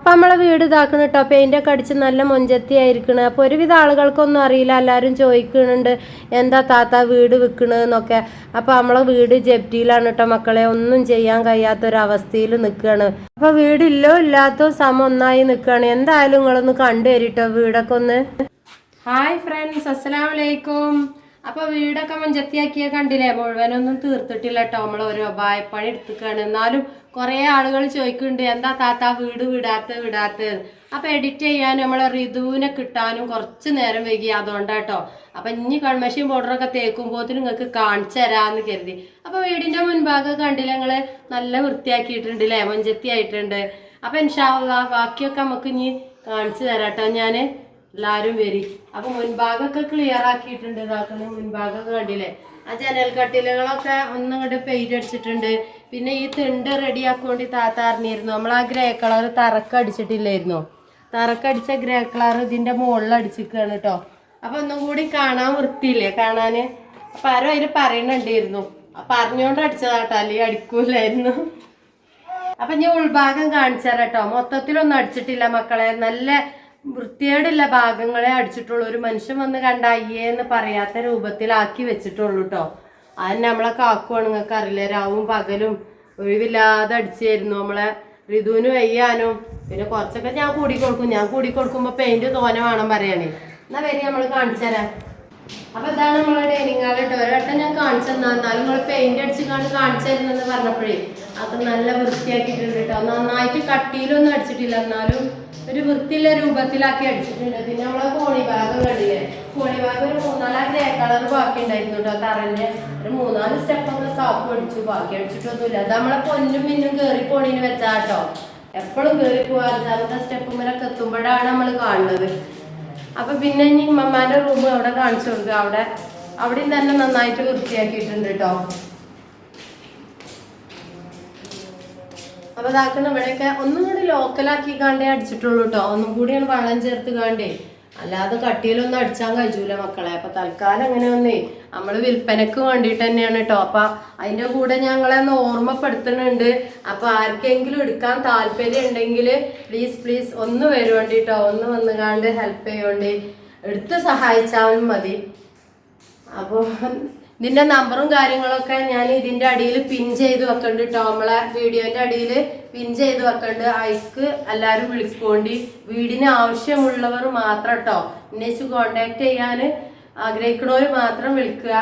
അപ്പം നമ്മളെ വീട് ഇതാക്കണം കേട്ടോ പെയിന്റൊക്കെ അടിച്ച് നല്ല മൊഞ്ചത്തി ആയിരിക്കണം അപ്പോൾ ഒരുവിധ ആളുകൾക്കൊന്നും അറിയില്ല. എല്ലാവരും ചോദിക്കുന്നുണ്ട് എന്താ താത്ത വീട് വിൽക്കണെന്നൊക്കെ അപ്പോൾ നമ്മളെ വീട് ജപ്റ്റിയിലാണ് കേട്ടോ മക്കളെ. ഒന്നും ചെയ്യാൻ കഴിയാത്തൊരവസ്ഥയിൽ നിൽക്കുകയാണ് അപ്പോൾ വീടില്ലോ ഇല്ലാത്ത സമം ഒന്നായി നിൽക്കുകയാണ് എന്തായാലും നിങ്ങളൊന്ന് കണ്ടുവരിട്ടോ വീടൊക്കെ ഒന്ന്. ഹായ് ഫ്രണ്ട്സ് അസ്സലാം വലൈക്കും അപ്പൊ വീടൊക്കെ മഞ്ചത്തിയാക്കിയ കണ്ടില്ലേ? മുഴുവനൊന്നും തീർത്തിട്ടില്ല കേട്ടോ നമ്മൾ ഒരു അപായപ്പണി എടുത്തിക്കാണ്. എന്നാലും കുറെ ആളുകൾ ചോദിക്കുന്നുണ്ട് എന്താ താത്ത വീട് വിടാത്ത വിടാത്ത? അപ്പൊ എഡിറ്റ് ചെയ്യാനും നമ്മളെ ഋതുവിനെ കിട്ടാനും കുറച്ച് നേരം വൈകി. അതുകൊണ്ടാട്ടോ. അപ്പൊ ഇനി കൺമഷീൻ ബോർഡറൊക്കെ തേക്കുമ്പോൾ നിങ്ങൾക്ക് കാണിച്ചു തരാന്ന് കരുതി. അപ്പൊ വീടിന്റെ മുൻഭാഗം കണ്ടില്ല ഞങ്ങൾ നല്ല വൃത്തിയാക്കിയിട്ടുണ്ട് അല്ലേ മഞ്ചത്തി ആയിട്ടുണ്ട്. അപ്പൊ ഇൻഷാല്ല ബാക്കിയൊക്കെ നമുക്ക് ഇനി കാണിച്ചു തരാട്ടോ ഞാൻ. എല്ലാരും വരി. അപ്പൊ മുൻഭാഗമൊക്കെ ക്ലിയർ ആക്കിയിട്ടുണ്ട് ഇതാക്കുന്ന മുൻഭാഗമൊക്കെ കണ്ടില്ലേ? ആ ജനൽ കട്ടിലുകളൊക്കെ ഒന്നും പെയിന്റ് അടിച്ചിട്ടുണ്ട്. പിന്നെ ഈ തിണ്ട് റെഡി ആക്കിക്കൊണ്ട് താത്ത അറിഞ്ഞിരുന്നു. നമ്മൾ ആ ഗ്രേ കളർ തറക്ക് അടിച്ചിട്ടില്ലായിരുന്നു. തറക്ക് അടിച്ച ഗ്രേ കളർ ഇതിന്റെ മുകളിൽ അടിച്ചിരിക്കുകയാണ് കേട്ടോ അപ്പൊ ഒന്നും കൂടി കാണാൻ വൃത്തിയില്ലേ? കാണാന്? അപ്പൊ ആരും അതിൽ പറയണുണ്ടായിരുന്നു. പറഞ്ഞോണ്ട് അടിച്ചതാട്ടോ. അല്ലെങ്കിൽ അടിക്കൂലായിരുന്നു. അപ്പൊ ഞാൻ ഉൾഭാഗം കാണിച്ചാ മൊത്തത്തിലൊന്നും അടിച്ചിട്ടില്ല മക്കളെ. നല്ല വൃത്തിയേടുള്ള ഭാഗങ്ങളെ അടിച്ചിട്ടുള്ളൂ. ഒരു മനുഷ്യൻ വന്ന് കണ്ട അയ്യേ എന്ന് പറയാത്ത രൂപത്തിലാക്കി വെച്ചിട്ടുള്ളൂ കേട്ടോ അത് നമ്മളെ കാക്കുവാണ് നിങ്ങൾക്ക് അറിയില്ല? രാവും പകലും ഒഴിവില്ലാതെ അടിച്ചായിരുന്നു. നമ്മളെ ഋതുവിന് വയ്യാനും പിന്നെ കുറച്ചൊക്കെ ഞാൻ കൂടി കൊടുക്കും. ഞാൻ കൂടി കൊടുക്കുമ്പോൾ പെയിന്റ് തോന വേണം പറയണേ എന്നാ വരി നമ്മൾ കാണിച്ചു തരാം. അപ്പൊ ഇതാണ് നമ്മളെ ഡൈനിങ് ഹാൾ കേട്ടോ ഒരു വട്ടം ഞാൻ കാണിച്ചു തന്നാ. നിങ്ങൾ പെയിന്റ് അടിച്ച് കണ്ട് കാണിച്ചു തരുന്നെന്ന് പറഞ്ഞപ്പോഴേ അത് നല്ല വൃത്തിയാക്കിയിട്ടുണ്ട് കേട്ടോ. നന്നായിട്ട് കട്ടിയിലൊന്നും അടിച്ചിട്ടില്ല. എന്നാലും ഒരു വൃത്തിയുള്ള രൂപത്തിലാക്കി അടിച്ചിട്ടുണ്ട്. പിന്നെ നമ്മളെ കോണി ഭാഗം കണ്ടില്ലേ? കോണി ഭാഗം ഒരു മൂന്നാലാ ഗ്രേ കളർ ബാക്കി ഉണ്ടായിരുന്നു കേട്ടോ തറന്റെ. ഒരു മൂന്നാൽ സ്റ്റെപ്പ് ഒന്ന് സാപ്പ് അടിച്ചു. ബാക്കി അടിച്ചിട്ടൊന്നുമില്ല. അത് നമ്മളെ പൊന്നും പിന്നും കേറി പോണീന് വെച്ചാട്ടോ എപ്പോഴും കേറി പോവാ. അഞ്ചാമത്തെ സ്റ്റെപ്പ് മുന്നൊക്കെ എത്തുമ്പോഴാണ് നമ്മൾ കാണുന്നത്. അപ്പൊ പിന്നെ ഇനി മമ്മാന്റെ റൂം അവിടെ കാണിച്ചു കൊടുക്കുക. അവിടെ അവിടെയും തന്നെ നന്നായിട്ട് വൃത്തിയാക്കിയിട്ടുണ്ട് കേട്ടോ. അപ്പൊ ഇതാക്കണം ഇവിടെയൊക്കെ ഒന്നും കൂടി ലോക്കലാക്കി കാണ്ടേ അടിച്ചിട്ടുള്ളൂ കേട്ടോ ഒന്നും കൂടിയാണ് വെള്ളം ചേർത്ത് കാണ്ടേ. അല്ലാതെ കട്ടിയിലൊന്നും അടിച്ചാൻ കഴിയൂല മക്കളെ. അപ്പൊ തൽക്കാലം അങ്ങനെ വന്നേ നമ്മൾ വിൽപ്പനക്ക് വേണ്ടിയിട്ട് തന്നെയാണ് കേട്ടോ അപ്പൊ അതിന്റെ കൂടെ ഞങ്ങളെ ഒന്ന് ഓർമ്മപ്പെടുത്തുന്നുണ്ട് അപ്പൊ ആർക്കെങ്കിലും എടുക്കാൻ താല്പര്യം ഉണ്ടെങ്കിൽ പ്ലീസ് പ്ലീസ് ഒന്ന് വരുവേണ്ടി കേട്ടോ ഒന്ന് വന്ന് കാണ്ട് ഹെൽപ്പ് ചെയ്യുവേണ്ടി എടുത്ത് സഹായിച്ചാലും മതി. അപ്പോൾ ഇതിന്റെ നമ്പറും കാര്യങ്ങളൊക്കെ ഞാൻ ഇതിന്റെ അടിയിൽ പിൻ ചെയ്ത് വെക്കണ്ട് നമ്മളെ വീഡിയോന്റെ അടിയിൽ പിൻ ചെയ്ത് വെക്കണ്ട്. അയക്ക് എല്ലാവരും വിളിക്കോണ്ടി. വീടിന് ആവശ്യമുള്ളവർ മാത്രം കേട്ടോ എന്നെ കോണ്ടാക്ട് ചെയ്യാൻ ആഗ്രഹിക്കണവർ മാത്രം വിളിക്കുക.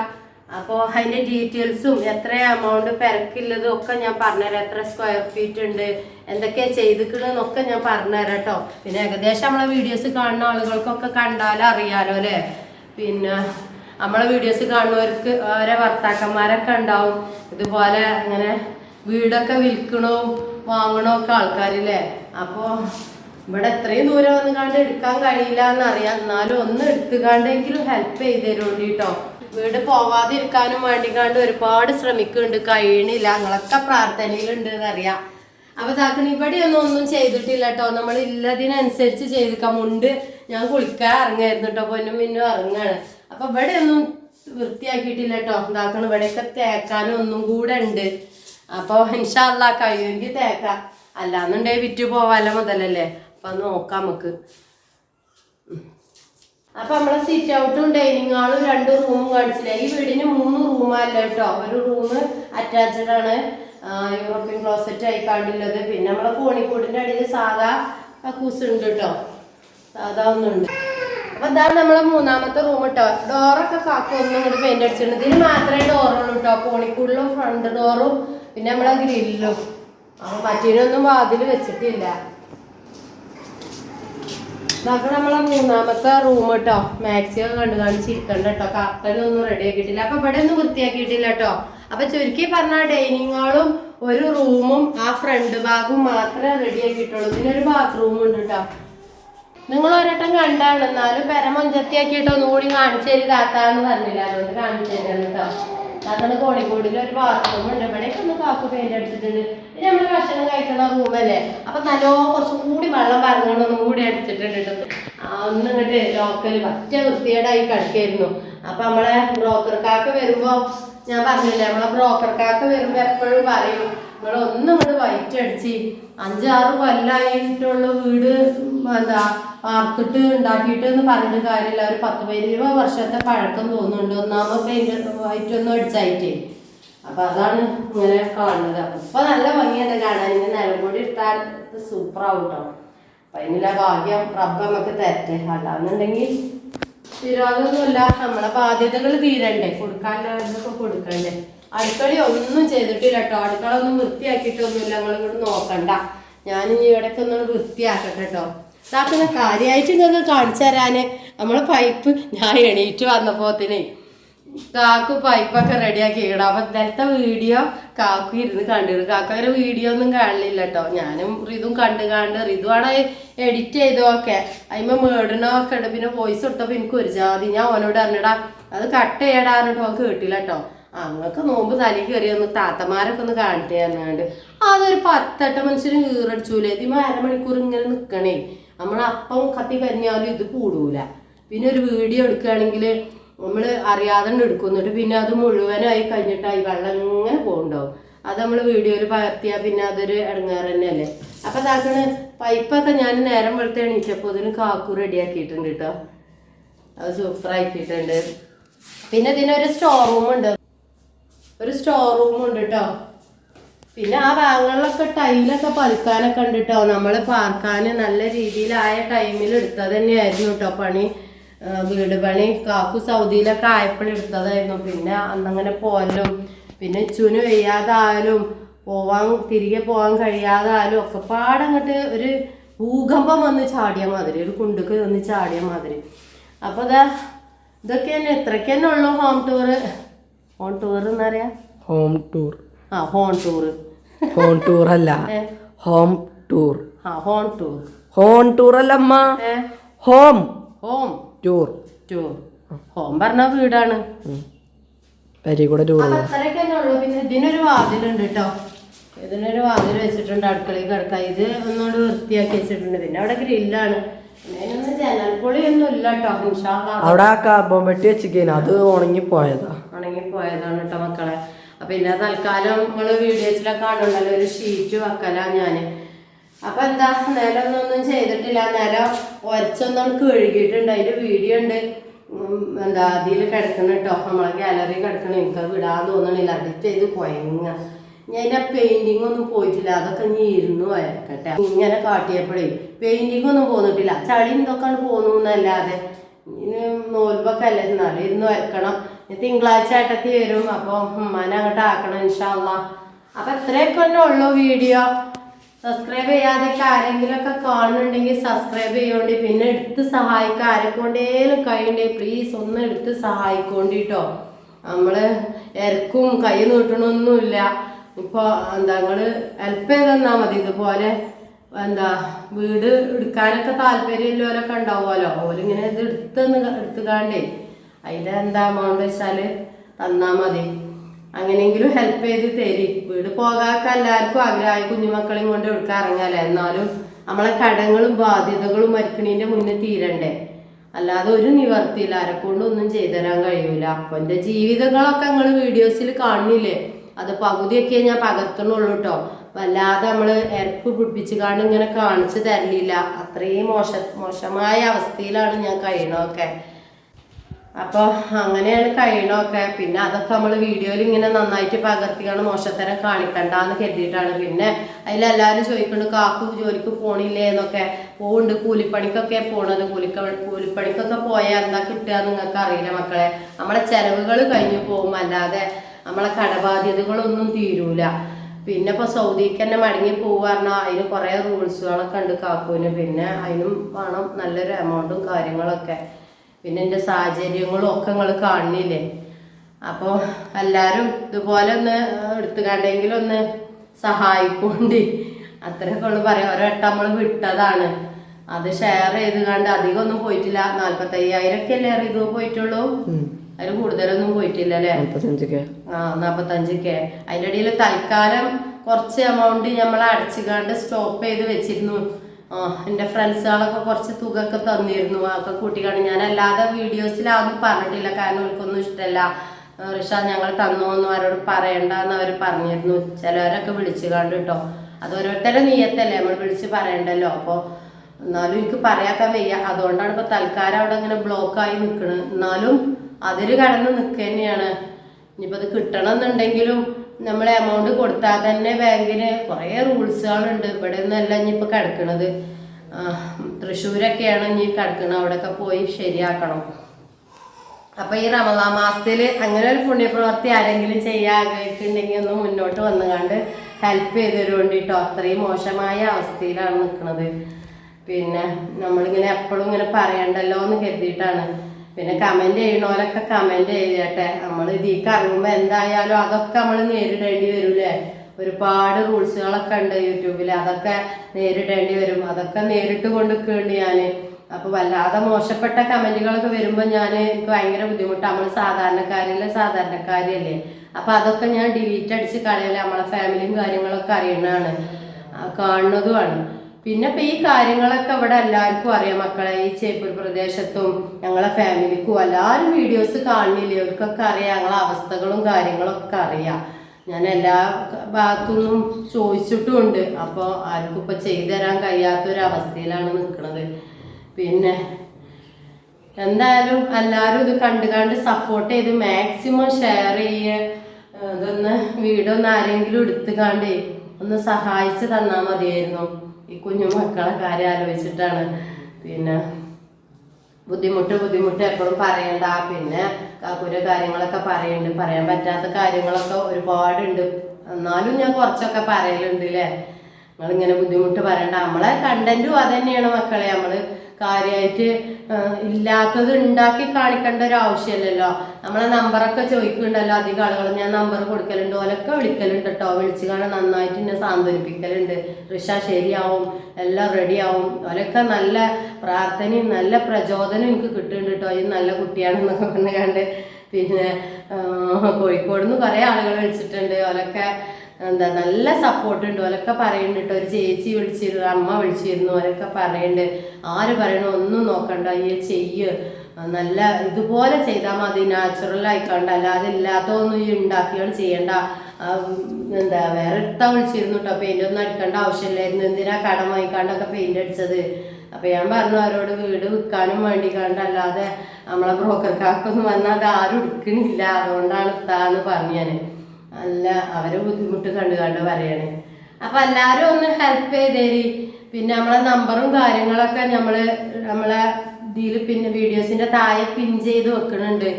അപ്പോൾ അതിന്റെ ഡീറ്റെയിൽസും എത്ര എമൗണ്ട് പെരക്കില്ലതും ഒക്കെ ഞാൻ പറഞ്ഞുതരാം. എത്ര സ്ക്വയർ ഫീറ്റ് ഉണ്ട് എന്തൊക്കെയാ ചെയ്തിക്കണെന്നൊക്കെ ഞാൻ പറഞ്ഞുതരാം കേട്ടോ പിന്നെ ഏകദേശം നമ്മളെ വീഡിയോസ് കാണുന്ന ആളുകൾക്കൊക്കെ കണ്ടാലും അറിയാലോ അല്ലേ? പിന്നെ നമ്മളെ വീഡിയോസ് കാണുന്നവർക്ക് അവരെ ഭർത്താക്കന്മാരൊക്കെ ഉണ്ടാവും. ഇതുപോലെ ഇങ്ങനെ വീടൊക്കെ വിൽക്കണോ വാങ്ങണോ ഒക്കെ ആൾക്കാരില്ലേ? അപ്പോൾ ഇവിടെ എത്രയും ദൂരം വന്ന് കണ്ട് എടുക്കാൻ കഴിയില്ല എന്നറിയാം എന്നാലും ഒന്ന് എടുത്തുകാണ്ടെങ്കിലും ഹെൽപ്പ് ചെയ്ത് തരുന്നുണ്ട് കേട്ടോ. വീട് പോവാതിരിക്കാനും വേണ്ടി കണ്ട് ഒരുപാട് ശ്രമിക്കുന്നുണ്ട്. കഴിയണില്ല. നിങ്ങളൊക്കെ പ്രാർത്ഥനയിലുണ്ട് എന്നറിയാം. അപ്പൊ താക്കണ ഇവിടെ ഒന്നും ഒന്നും ചെയ്തിട്ടില്ല കേട്ടോ. നമ്മൾ ഇല്ലതിനനുസരിച്ച് ചെയ്തിക്കാം. മുണ്ട് ഞാൻ കുളിക്കാൻ ഇറങ്ങായിരുന്നു കേട്ടോ. പൊന്നും മിന്നും ഇറങ്ങാണ്. അപ്പൊ ഇവിടെ ഒന്നും വൃത്തിയാക്കിയിട്ടില്ല കേട്ടോ ഇതാക്കണം ഇവിടെയൊക്കെ തേക്കാനും ഒന്നും കൂടെ ഉണ്ട്. അപ്പൊ ഇൻഷാല്ല കഴിയുമെങ്കിൽ തേക്കാം. അല്ലാന്നുണ്ടെങ്കിൽ വിറ്റ് പോവാലോ മുതലല്ലേ. അപ്പൊ നോക്കാം നമുക്ക്. അപ്പൊ നമ്മളെ സിറ്റ് ഔട്ടും ഡൈനിങ് ഹാളും രണ്ട് റൂമും കാണിച്ചില്ല. ഈ വീടിന് മൂന്ന് റൂമല്ല കേട്ടോ ഒരു റൂം അറ്റാച്ച്ഡ് ആണ്. യൂറോപ്യൻ ക്ലോസറ്റ് ആയി കാണില്ലത് പിന്നെ നമ്മളെ കോണിക്കൂടിന്റെ അടിയിൽ സാധാ കക്കൂസ് ഉണ്ട് കേട്ടോ സാധാ ഒന്നുണ്ട്. അപ്പൊ അതാണ് നമ്മളെ മൂന്നാമത്തെ റൂം കേട്ടോ ഡോറൊക്കെ കാക്കും ഒന്നും ഇങ്ങോട്ട് പെയിന്റ് അടിച്ചിട്ടുണ്ട്. ഇതിന് മാത്രമേ ഡോറുള്ളൂ കേട്ടോ കോണിക്കൂടിലും ഫ്രണ്ട് ഡോറും പിന്നെ നമ്മളെ ഗ്രില്ലും. അപ്പൊ മറ്റേനൊന്നും വാതിൽ വെച്ചിട്ടില്ല. ഇതൊക്കെ നമ്മളെ മൂന്നാമത്തെ റൂം കേട്ടോ മാക്സിമം കണ്ടു കാണിച്ചിരിക്കണ്ട കേട്ടോ കർട്ടനൊന്നും റെഡി ആക്കിയിട്ടില്ല. അപ്പൊ ഇവിടെ ഒന്നും വൃത്തിയാക്കിയിട്ടില്ല കേട്ടോ അപ്പൊ ചുരുക്കി പറഞ്ഞ ഡൈനിങ് ഹാളും ഒരു റൂമും ആ ഫ്രണ്ട് ഭാഗവും മാത്രമേ റെഡി ആക്കിയിട്ടുള്ളൂ. ഒരു ബാത്‌റൂമും ഉണ്ട് കേട്ടോ നിങ്ങൾ ഒരട്ടം കണ്ടാണ്. എന്നാലും പെര മൊഞ്ചത്തിയാക്കിയിട്ട് ഒന്നുകൂടി കാണിച്ചു തരി താത്താന്ന് പറഞ്ഞില്ല. അതുകൊണ്ട് കാണിച്ചു തരാണ് കേട്ടോ അതാണ് കോഴിക്കോടിൽ ഒരു ബാത്റൂം ഉണ്ട്. ഇവിടേക്ക് ഒന്ന് കാക്കു പെയിന്റ് അടിച്ചിട്ടുണ്ട്. ഇത് നമ്മൾ ഭക്ഷണം കഴിക്കുന്ന റൂമല്ലേ അപ്പൊ നല്ലോ കുറച്ചും കൂടി വെള്ളം പറഞ്ഞുകൊണ്ട് ഒന്നും കൂടി അടിച്ചിട്ടുണ്ട് ആ, ഒന്ന് ഇങ്ങോട്ട് ലോക്കൽ പറ്റ വൃത്തികേടായി കിടക്കായിരുന്നു. അപ്പൊ നമ്മളെ ബ്രോക്കർ കാക്ക വരുമ്പോ ഞാൻ പറഞ്ഞില്ലേ നമ്മളെ ബ്രോക്കർ കാക്ക വരുമ്പോ എപ്പോഴും പറയും ഇവിടെ വൈറ്റ് അടിച്ച് അഞ്ചാറ് കൊല്ലായിട്ടുള്ള വീട് എന്താ വാർത്തിട്ട് ഉണ്ടാക്കിയിട്ട് എന്ന് പറഞ്ഞിട്ട് കാര്യമില്ല. ഒരു പത്ത് പതിനൊന്ന് വർഷത്തെ പഴക്കം തോന്നുന്നുണ്ട്. ഒന്നാമത് പെയിന്റ് വൈറ്റ് ഒന്നും അടിച്ചായിട്ടേ. അപ്പൊ അതാണ് ഇങ്ങനെ കാണുന്നത്. ഇപ്പൊ നല്ല ഭംഗിയാണ് കാണാൻ. ഇനി നിലമ്പൊടി ഇട്ടാൽ സൂപ്പർ ആവും കേട്ടോ അപ്പൊ അതിനുള്ള ഭാഗ്യം റബ്ബ് നമുക്ക് തരട്ടെ. അല്ലാന്നുണ്ടെങ്കിൽ തിരോധമൊന്നുമില്ല നമ്മളെ ബാധ്യതകൾ തീരണ്ടേ. കൊടുക്കാനുള്ളതൊക്കെ കൊടുക്കണ്ടേ. അടുക്കള ഒന്നും ചെയ്തിട്ടില്ല കേട്ടോ അടുക്കള ഒന്നും വൃത്തിയാക്കിയിട്ടൊന്നുമില്ല. നിങ്ങളിങ്ങോട്ട് നോക്കണ്ട. ഞാൻ ഇനി ഇവിടേക്ക് ഒന്ന് വൃത്തിയാക്കട്ടെ കേട്ടോ ഇതാക്കുന്ന കാര്യമായിട്ട് നിങ്ങൾക്ക് കാണിച്ചു തരാന്. നമ്മളെ പൈപ്പ് ഞാൻ എണീറ്റ് വന്നപ്പോത്തിനെ കാക്കു പൈപ്പൊക്കെ റെഡിയാക്കി ഇടാം. അപ്പൊ ഇന്നലത്തെ വീഡിയോ കാക്കു ഇരുന്ന് കണ്ടിരുന്നു. കാക്കു അങ്ങനെ വീഡിയോ ഒന്നും കാണില്ല കേട്ടോ ഞാനും റിതും കണ്ട് കണ്ട് ഇതുമാണ് എഡിറ്റ് ചെയ്തോക്കെ അതിമ മേടണമൊക്കെ ഉണ്ട്. പിന്നെ വോയിസ് കൊടുത്തപ്പോ എനിക്ക് ഒരു ജാതി. ഞാൻ ഓനോട് അറിഞ്ഞിടാ അത് കട്ട് ചെയ്യടാ എന്നിട്ട് അവൻ കേട്ടില്ല കേട്ടോ അങ്ങക്ക് നോമ്പ് തലയിൽ കയറി ഒന്ന് താത്തമാരൊക്കെ ഒന്ന് കാണട്ടെ എന്നാണ്ട് അതൊരു പത്തെട്ട മനുഷ്യന് ഈറടിച്ചൂലേ ഇതിമ അരമണിക്കൂർ ഇങ്ങനെ നിക്കണേ. നമ്മളപ്പം കത്തി കരിഞ്ഞാലും ഇത് കൂടൂല. പിന്നെ ഒരു വീഡിയോ എടുക്കുകയാണെങ്കിൽ നമ്മൾ അറിയാതെ എടുക്കും. പിന്നെ അത് മുഴുവനായി കഴിഞ്ഞിട്ടായി വെള്ളം ഇങ്ങനെ പോകുന്നുണ്ടാവും അത് നമ്മൾ വീഡിയോയിൽ പകർത്തിയാൽ പിന്നെ അതൊരു ഇടങ്ങാറ് തന്നെയല്ലേ? അപ്പം അതാക്കണ് പൈപ്പൊക്കെ ഞാൻ നേരം വെളുത്ത് എണീച്ചപ്പോൾ ഇതിന് കാക്കു റെഡിയാക്കിയിട്ടുണ്ട് കേട്ടോ. അത് സൂപ്പർ ആക്കിയിട്ടുണ്ട് പിന്നെ ഇതിനൊരു സ്റ്റോർ റൂം ഉണ്ട് ഒരു സ്റ്റോർ റൂമും ഉണ്ട് കേട്ടോ പിന്നെ ആ ഭാഗങ്ങളിലൊക്കെ ടൈലൊക്കെ പതുക്കാനൊക്കെ ഉണ്ട് കേട്ടോ നമ്മൾ പാർക്കാൻ നല്ല രീതിയിലായ ടൈമിൽ എടുത്തത് തന്നെയായിരുന്നു കേട്ടോ പണി. വീട് പണി കാക്കു സൗദിയിലൊക്കെ ആയപ്പോൾ എടുത്തതായിരുന്നു. പിന്നെ അന്നങ്ങനെ പോലും പിന്നെ ചുനു വയ്യാതായാലും പോവാൻ തിരികെ പോകാൻ കഴിയാതായാലും ഒക്കെ പാടങ്ങട്ട് ഒരു ഭൂകമ്പം വന്ന് ചാടിയ മാതിരി ഒരു കുണ്ടുക്ക് വന്ന് ചാടിയ മാതിരി. അപ്പോൾ ഇതാ ഇതൊക്കെ തന്നെ ഇത്രയ്ക്ക് തന്നെ ഉള്ളു ഹോം ടൂറ് ഹോം ടൂർ എന്നറിയാം ഹോം ടൂർ ആ ഹോൺ ടൂർ ഹോം ടൂർ അല്ല. ഹോം ടൂർ ആ ഹോൺ ടൂർ ഹോം ടൂർ അല്ല അമ്മ home home tour tour home പറഞ്ഞ വീടാണ്. വരി കൂടെ ടൂർ അത്രയൊക്കെ പിന്നെ ഇതിനൊരു വാതിലുണ്ട് കേട്ടോ ഇതിനൊരു വാതിൽ വെച്ചിട്ടുണ്ട്. അടുക്കളയിൽ കിടക്കാൻ ഇത് ഒന്നുകൂടി വൃത്തിയാക്കി വെച്ചിട്ടുണ്ട്. പിന്നെ അവിടെ ഗ്രില്ലാണ്. അവിടെ ആ കാർബോൺ വെട്ടി വെച്ചിരിക്കുന്നു അത് ഉണങ്ങി പോയതാ ഉണങ്ങി പോയതാണ് കേട്ടോ മക്കളെ. അപ്പൊ പിന്നെ തൽക്കാലം നമ്മൾ വീഡിയോസിലൊക്കെ കാണുന്നുണ്ടല്ലോ ഒരു ഷീറ്റ് വെക്കല ഞാൻ. അപ്പൊ എന്താ നിലമൊന്നും ഒന്നും ചെയ്തിട്ടില്ല. നിലം ഒരച്ചൊന്നും കഴുകിയിട്ടുണ്ട്. അതിന്റെ വീഡിയോ ഉണ്ട്. എന്താ അതിൽ കിടക്കണം കേട്ടോ നമ്മളെ ഗാലറി കിടക്കണം. എനിക്ക് വിടാൻ തോന്നണില്ല. അഡിറ്റ് ചെയ്ത് കൊയങ്ങ. ഞാൻ ആ പെയിന്റിംഗ് ഒന്നും പോയിട്ടില്ല. അതൊക്കെ ഇനി ഇരുന്നു വരക്കട്ടെ. ഇങ്ങനെ കാട്ടിയപ്പോഴേ പെയിന്റിംഗ് ഒന്നും പോന്നിട്ടില്ല. ചളി എന്തൊക്കെയാണ് പോന്നു എന്നല്ലാതെ. ഇനി നോൽബൊക്കെ അല്ലേ? എന്നാലും ഇരുന്ന് വരക്കണം. തിങ്കളാഴ്ച ഏട്ടത്തി വരും. അപ്പോൾ ഉമ്മാനെ അങ്ങോട്ട് ആക്കണം ഇൻഷാല്ല അപ്പൊ ഇത്രയൊക്കെ തന്നെ ഉള്ളു വീഡിയോ. സബ്സ്ക്രൈബ് ചെയ്യാതൊക്കെ ആരെങ്കിലുമൊക്കെ കാണുന്നുണ്ടെങ്കിൽ സബ്സ്ക്രൈബ് ചെയ്യോണ്ടി. പിന്നെ എടുത്ത് സഹായിക്കുക ആരെക്കൊണ്ടേലും കഴിയണ്ടേ പ്ലീസ് ഒന്ന് എടുത്ത് സഹായിക്കോണ്ടിട്ടോ നമ്മൾ ഇറക്കും കൈ നീട്ടണമൊന്നുമില്ല ഇപ്പോൾ എന്താ നിങ്ങൾ ഹെൽപ്പ് ചെയ്ത് തന്നാൽ മതി. ഇതുപോലെ എന്താ വീട് എടുക്കാനൊക്കെ താല്പര്യമുള്ളവരൊക്കെ ഉണ്ടാവുമല്ലോ. ഓരിങ്ങനെ ഇത് എടുത്തെന്ന് എടുത്തുകാണ്ടേ അതിന്റെ എന്താ എമൗണ്ട് വെച്ചാൽ തന്നാൽ മതി. അങ്ങനെയെങ്കിലും ഹെൽപ്പ് ചെയ്ത് തരി. വീട് പോകാൻ എല്ലാവർക്കും ആഗ്രഹമായി കുഞ്ഞുമക്കളെയും കൊണ്ട് എടുക്കാൻ ഇറങ്ങാല്ലേ? എന്നാലും നമ്മളെ കടങ്ങളും ബാധ്യതകളും മരിക്കണീന്റെ മുന്നേ തീരണ്ടേ. അല്ലാതെ ഒരു നിവർത്തിയില്ല. ആരെക്കൊണ്ടൊന്നും ചെയ്തു തരാൻ കഴിയൂല. അപ്പൊ എന്റെ ജീവിതങ്ങളൊക്കെ നിങ്ങൾ വീഡിയോസിൽ കാണുന്നില്ലേ? അത് പകുതിയൊക്കെ ഞാൻ പകർത്തണുള്ളൂ കേട്ടോ വല്ലാതെ നമ്മൾ എരപ്പ് പിടിപ്പിച്ച് കാണും ഇങ്ങനെ കാണിച്ചു തരലില്ല. അത്രയും മോശ മോശമായ അവസ്ഥയിലാണ് ഞാൻ കഴിയണമൊക്കെ അപ്പോൾ അങ്ങനെയാണ് കഴിയണമൊക്കെ പിന്നെ അതൊക്കെ നമ്മൾ വീഡിയോയിൽ ഇങ്ങനെ നന്നായിട്ട് പകർത്തിയാണ് മോശത്തരം കാണിക്കണ്ടെന്ന് കരുതിയിട്ടാണ്. പിന്നെ അതിലെല്ലാവരും ചോദിക്കുന്നുണ്ട് കാക്കു ജോലിക്ക് പോണില്ലേ? എന്നൊക്കെ. പോകുന്നുണ്ട് കൂലിപ്പണിക്കൊക്കെ പോണത്. കൂലിക്ക കൂലിപ്പണിക്കൊക്കെ പോയാൽ എന്താ കിട്ടുക നിങ്ങൾക്ക് അറിയില്ല മക്കളെ. നമ്മളെ ചെലവുകൾ കഴിഞ്ഞു പോകും. അല്ലാതെ നമ്മളെ കടബാധ്യതകളൊന്നും തീരൂല. പിന്നെ ഇപ്പോൾ സൗദിക്ക് തന്നെ മടങ്ങി പോവുക പറഞ്ഞാൽ അതിന് കുറേ റൂൾസുകളൊക്കെ ഉണ്ട് കാക്കുവിന്. പിന്നെ അതിനും വേണം നല്ലൊരു എമൗണ്ടും കാര്യങ്ങളൊക്കെ. പിന്നെ എന്റെ സാഹചര്യങ്ങളും ഒക്കെ നിങ്ങൾ കാണില്ലേ? അപ്പോൾ എല്ലാവരും ഇതുപോലെ ഒന്ന് എടുത്തു എടുത്തുകാണ്ടെങ്കിലും ഒന്ന് സഹായിക്കൊണ്ട് അത്രയൊക്കെ ഉള്ളു പറയാം. ഒരട്ടം നമ്മൾ വിട്ടതാണ്. അത് ഷെയർ ചെയ്ത് കണ്ട് അധികം ഒന്നും പോയിട്ടില്ല. നാല്പത്തയ്യായിരം ഒക്കെ അല്ലേ ഇത് പോയിട്ടുള്ളൂ? അതിൽ കൂടുതലൊന്നും പോയിട്ടില്ല അല്ലേ? ആ നാപ്പത്തഞ്ച് കെ അതിന്റെ ഇടയിൽ തൽക്കാലം കുറച്ച് എമൗണ്ട് നമ്മൾ അടച്ചുകാണ്ട് സ്റ്റോപ്പ് ചെയ്ത് വെച്ചിരുന്നു. എന്റെ ഫ്രണ്ട്സുകളൊക്കെ കുറച്ച് തുക ഒക്കെ തന്നിരുന്നു. അതൊക്കെ കൂട്ടിക്കാണ് ഞാൻ അല്ലാതെ വീഡിയോസിലാകും പറഞ്ഞിട്ടില്ല. കാരണം അവർക്കൊന്നും ഇഷ്ടമല്ല റിഷ ഞങ്ങൾ തന്നോന്നും അവരോട് പറയണ്ടെന്ന് അവർ പറഞ്ഞിരുന്നു. ചിലവരൊക്കെ വിളിച്ചു കണ്ടു കേട്ടോ അത് ഓരോരുത്തരുടെ നീയത്തല്ലേ നമ്മൾ വിളിച്ച് പറയണ്ടല്ലോ. അപ്പോൾ എന്നാലും എനിക്ക് പറയാക്കാൻ വയ്യ. അതുകൊണ്ടാണ് ഇപ്പോൾ തൽക്കാലം അവിടെ ഇങ്ങനെ ബ്ലോക്കായി നിൽക്കുന്നത് എന്നാലും അതിൽ കടന്ന് നിൽക്കുക തന്നെയാണ് ഇനിയിപ്പോൾ അത് കിട്ടണമെന്നുണ്ടെങ്കിലും നമ്മൾ എമൗണ്ട് കൊടുത്താൽ തന്നെ ബാങ്കിന് കുറേ റൂൾസുകളുണ്ട് ഇവിടെ നിന്നല്ല ഇനിയിപ്പോൾ കിടക്കണത്. തൃശ്ശൂരൊക്കെയാണ് ഇനി കിടക്കുന്നത് അവിടെയൊക്കെ പോയി ശരിയാക്കണം. അപ്പം ഈ റമദാ മാസത്തിൽ അങ്ങനെ ഒരു പുണ്യപ്രവൃത്തി ആരെങ്കിലും ചെയ്യാൻ ആഗ്രഹിക്കുന്നുണ്ടെങ്കിൽ ഒന്ന് മുന്നോട്ട് വന്നുകൊണ്ട് ഹെൽപ്പ് ചെയ്ത് തരുകൊണ്ടിട്ടോ അത്രയും മോശമായ അവസ്ഥയിലാണ് നിൽക്കുന്നത് പിന്നെ നമ്മളിങ്ങനെ എപ്പോഴും ഇങ്ങനെ പറയണ്ടല്ലോ എന്ന് കരുതിയിട്ടാണ് പിന്നെ കമന്റ് ചെയ്യണോരൊക്കെ കമന്റ് ചെയ്യട്ടെ. നമ്മൾ ഇതിലേക്ക് ഇറങ്ങുമ്പോൾ എന്തായാലും അതൊക്കെ നമ്മൾ നേരിടേണ്ടി വരൂലേ ഒരുപാട് റൂൾസുകളൊക്കെ ഉണ്ട് യൂട്യൂബിൽ അതൊക്കെ നേരിടേണ്ടി വരും. അതൊക്കെ നേരിട്ട് കൊണ്ടുക്കേണ്ടി ഞാൻ അപ്പോൾ വല്ലാതെ മോശപ്പെട്ട കമന്റുകളൊക്കെ വരുമ്പോൾ ഞാൻ എനിക്ക് ഭയങ്കര ബുദ്ധിമുട്ടാണ് നമ്മൾ സാധാരണക്കാരിലെ സാധാരണക്കാരിയല്ലേ. അപ്പോൾ അതൊക്കെ ഞാൻ ഡിലീറ്റ് അടിച്ച് കളയല്ലേ നമ്മളെ ഫാമിലിയും കാര്യങ്ങളൊക്കെ അറിയണതാണ്. കാണുന്നതുമാണ് പിന്നെ ഇപ്പം ഈ കാര്യങ്ങളൊക്കെ ഇവിടെ എല്ലാവർക്കും അറിയാം മക്കളെ. ഈ ചേപ്പൂർ പ്രദേശത്തും ഞങ്ങളെ ഫാമിലിക്കും എല്ലാവരും വീഡിയോസ് കാണുന്നില്ലേ? അവർക്കൊക്കെ അറിയാം ഞങ്ങളെ അവസ്ഥകളും കാര്യങ്ങളൊക്കെ അറിയാം. ഞാൻ എല്ലാ ഭാഗത്തുനിന്നും ചോദിച്ചിട്ടുമുണ്ട്. അപ്പോൾ ആർക്കും ഇപ്പൊ ചെയ്തു തരാൻ കഴിയാത്തൊരവസ്ഥയിലാണ് നിൽക്കുന്നത്. പിന്നെ എന്തായാലും എല്ലാവരും ഇത് കണ്ട് കണ്ട് സപ്പോർട്ട് ചെയ്ത് മാക്സിമം ഷെയർ ചെയ്യുക ഇതൊന്ന് വീഡിയോ ഒന്ന് ആരെങ്കിലും എടുത്ത് കാണ്ടേ. ഒന്ന് സഹായിച്ച് തന്നാൽ മതിയായിരുന്നു. ഈ കുഞ്ഞു മക്കളെ കാര്യം ആലോചിച്ചിട്ടാണ്. പിന്നെ ബുദ്ധിമുട്ട് ബുദ്ധിമുട്ട് എപ്പോഴും പറയണ്ട. പിന്നെ കാക്കൂര കാര്യങ്ങളൊക്കെ പറയുന്നുണ്ട് പറയാൻ പറ്റാത്ത കാര്യങ്ങളൊക്കെ ഒരുപാടുണ്ട്. എന്നാലും ഞാൻ കുറച്ചൊക്കെ പറയലുണ്ട് അല്ലേ നിങ്ങളിങ്ങനെ ബുദ്ധിമുട്ട് പറയണ്ട. നമ്മളെ കണ്ടന്റും അതന്നെയാണ് തന്നെയാണ് മക്കളെ. നമ്മൾ കാര്യമായിട്ട് ഇല്ലാത്തത് ഉണ്ടാക്കി കാണിക്കേണ്ട ഒരു ആവശ്യമില്ലല്ലോ. നമ്മളെ നമ്പറൊക്കെ ചോദിക്കുന്നുണ്ടല്ലോ അധികം ആളുകൾ ഞാൻ നമ്പർ കൊടുക്കലുണ്ട് ഓലൊക്കെ വിളിക്കലുണ്ട് കേട്ടോ വിളിച്ചു കാണാൻ നന്നായിട്ട് എന്നെ സാന്ത്വനിപ്പിക്കലുണ്ട്. ഋഷ ശരിയാവും എല്ലാം റെഡിയാവും ഓലൊക്കെ നല്ല പ്രാർത്ഥനയും നല്ല പ്രചോദനം എനിക്ക് കിട്ടുന്നുണ്ട് കേട്ടോ ഈ നല്ല കുട്ടിയാണെന്നൊക്കെ പറഞ്ഞു കണ്ട്. പിന്നെ കോഴിക്കോട് നിന്ന് കുറേ ആളുകൾ വിളിച്ചിട്ടുണ്ട്. ഓലൊക്കെ എന്താ നല്ല സപ്പോർട്ട് ഉണ്ട്. ഓലൊക്കെ പറയുന്നുണ്ട് ഒരു ചേച്ചി വിളിച്ചിരുന്നു അമ്മ വിളിച്ചിരുന്നു ഓലൊക്കെ പറയുന്നുണ്ട് ആര് പറയണോ ഒന്നും നോക്കണ്ട ഈ ചെയ്യ്. നല്ല ഇതുപോലെ ചെയ്താൽ മതി നാച്ചുറൽ ആയിക്കണ്ട. അല്ലാതെ ഇല്ലാത്തതൊന്നും ഈ ഉണ്ടാക്കിയാണ് ചെയ്യണ്ട. എന്താ വേറെ എടുത്താ വിളിച്ചിരുന്നു കേട്ടോ പെയിന്റ് ഒന്നും അടിക്കേണ്ട ആവശ്യമില്ലായിരുന്നു എന്തിനാ കടം വാങ്ങിക്കാണ്ടൊക്കെ പെയിന്റ് അടിച്ചത്? അപ്പൊ ഞാൻ പറഞ്ഞു അവരോട് വീട് വിൽക്കാനും വേണ്ടി കണ്ട അല്ലാതെ നമ്മളെ ബ്രോക്കർക്കാർക്കൊന്നും വന്നാൽ അത് ആരും എടുക്കണില്ല. അതുകൊണ്ടാണ് ഇത്താന്ന് പറഞ്ഞു ഞാൻ അല്ല അവരെ ബുദ്ധിമുട്ട് കണ്ടു കണ്ട് പറയാണ്. അപ്പൊ എല്ലാരും ഒന്ന് ഹെൽപ്പ് ചെയ്തേരി. പിന്നെ നമ്മളെ നമ്പറും കാര്യങ്ങളൊക്കെ നമ്മൾ നമ്മളെ ഇതിൽ പിന്നെ വീഡിയോസിന്റെ താഴെ പിൻ ചെയ്ത് വെക്കണുണ്ട്.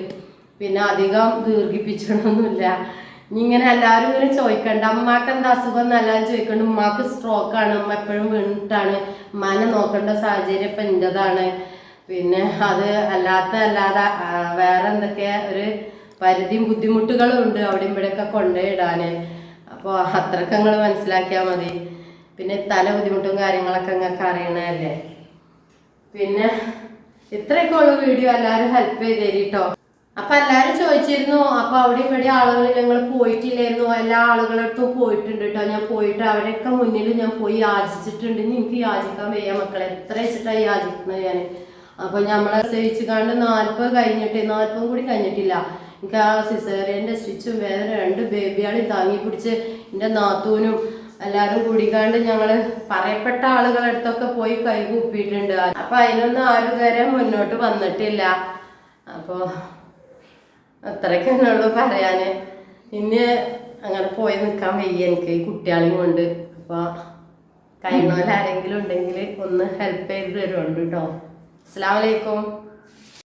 പിന്നെ അധികം ദീർഘിപ്പിച്ചണമൊന്നുമില്ല ഇനി ഇങ്ങനെ എല്ലാവരും ഇങ്ങനെ ചോദിക്കണ്ട. അമ്മയ്ക്ക് എന്താ അസുഖം എന്ന് ചോദിക്കണ്ട. ഉമ്മാക്ക് ആണ്. അമ്മ എപ്പോഴും വീണിട്ടാണ്. ഉമ്മാനെ നോക്കേണ്ട സാഹചര്യം ഇപ്പം എന്റെതാണ് പിന്നെ അത് അല്ലാത്ത അല്ലാതെ വേറെ എന്തൊക്കെ ഒരു പരിധിയും ബുദ്ധിമുട്ടുകളും ഉണ്ട്. അവിടെയും ഇവിടെയൊക്കെ കൊണ്ടുപോയിടാൻ അപ്പോൾ അത്രയ്ക്ക് നിങ്ങൾ മനസ്സിലാക്കിയാൽ മതി. പിന്നെ തല ബുദ്ധിമുട്ടും കാര്യങ്ങളൊക്കെ നിങ്ങൾക്ക് അറിയണല്ലേ പിന്നെ ഇത്രയൊക്കെ ഉള്ള വീഡിയോ. എല്ലാവരും ഹെൽപ്പ് ചെയ്ത് തരീട്ടോ അപ്പൊ എല്ലാരും ചോദിച്ചിരുന്നു അപ്പൊ അവിടെ ഇവിടെ ആളുകൾ ഞങ്ങൾ പോയിട്ടില്ലായിരുന്നു. എല്ലാ ആളുകളടുത്തും പോയിട്ടുണ്ട് കേട്ടോ ഞാൻ പോയിട്ട് അവരൊക്കെ മുന്നിൽ ഞാൻ പോയി യാചിച്ചിട്ടുണ്ട്. എനിക്ക് യാചിക്കാൻ വയ്യ മക്കളെ. എത്ര വെച്ചിട്ടാണ് യാചിക്കുന്നത് ഞാൻ അപ്പൊ നമ്മളെ സഹിച്ചു കണ്ട് നാൽപ്പത് കഴിഞ്ഞിട്ട് നാൽപ്പതും കൂടി കഴിഞ്ഞിട്ടില്ല. എനിക്ക് ആ സിസേറിയന്റെ സ്റ്റിച്ചും വേദന രണ്ട് ബേബിയാളും താങ്ങി പിടിച്ച് എന്റെ നാത്തൂനും എല്ലാവരും കൂടിക്കാണ്ട് ഞങ്ങൾ പറയപ്പെട്ട ആളുകളുടെ അടുത്തൊക്കെ പോയി കൈ കൂപ്പിയിട്ടുണ്ട്. അപ്പം അതിനൊന്നും ആരും ഇതുവരെ മുന്നോട്ട് വന്നിട്ടില്ല. അപ്പോൾ അത്രയൊക്കെ ഉള്ളൂ പറയാൻ ഇനി അങ്ങനെ പോയി നിൽക്കാൻ വയ്യ എനിക്ക് ഈ കുട്ടികളെയും കൊണ്ട്. അപ്പോൾ കഴിയുന്നവരാരെങ്കിലും ഉണ്ടെങ്കിൽ ഒന്ന് ഹെൽപ്പ് ചെയ്ത് തരുന്നുണ്ട് കേട്ടോ അസ്സാം വലൈക്കും